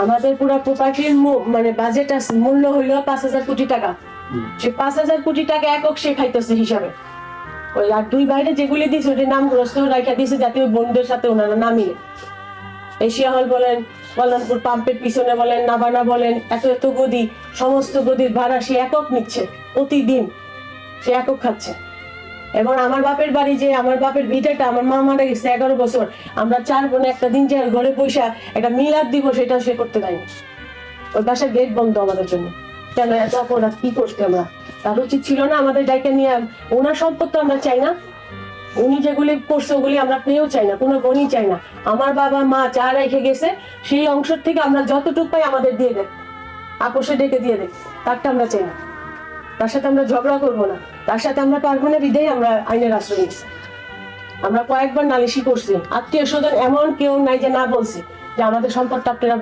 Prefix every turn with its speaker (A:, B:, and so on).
A: আমাদের পুরো প্রপার্টির মানে বাজেট মূল্য হইল পাঁচ হাজার কোটি টাকা। সে পাঁচ হাজার কোটি টাকা একক সে খাইতেছে হিসাবে। ওই আর দুই বাইরে যেগুলি দিয়েছে ওটি নামগ্রস্ত রাখা দিয়েছে যাতে ওই বন্ধুদের সাথে ওনারা না মিলে। এশিয়া হল বলেন কল্যাণপুর পাম্পের পিছনে বলেন নাবানা বলেন এত এত গদি সমস্ত গদির ভাড়া সে একক নিচ্ছে প্রতিদিন সে একক খাচ্ছে। এবং আমার বাপের বাড়ি যে আমার বাপের ভিটাটা আমার মা মারা গেছে এগারো বছর, আমরা চার বোনে একটা দিন যে ঘরে পয়সা একটা মিলাদ দিব সেটাও সে করতে পারিনি ওই বাসার গেট বন্ধ আমাদের জন্য। কেন এত অপরাধ, কি করতে আমরা? তার উচিত ছিল না আমাদের ডাইকে নিয়ে ওনার সম্পদ তো আমরা চাই না। উনি যেগুলি করছে ওগুলি আমরা পেয়েও চাই না, কোনো বোনই চাই না। আমার বাবা, মা চা রেখে গেছে, সেই অংশ থেকে আমরা যতটুকু পাই আমাদের দিয়ে দেয়। আপোষে ডেকে দিয়ে দেয়। তারটা আমরা চাই না। তার সাথে আমরা ঝগড়া করব না। তার সাথে আমরা পারব না বিধেই আমরা আইনের আশ্রয় নিচ্ছি। আমরা কয়েকবার নালিশি করছি। আত্মীয় স্বজন এমন কেউ নাই যে না বলছি যে আমাদের সম্পদটা আপনারা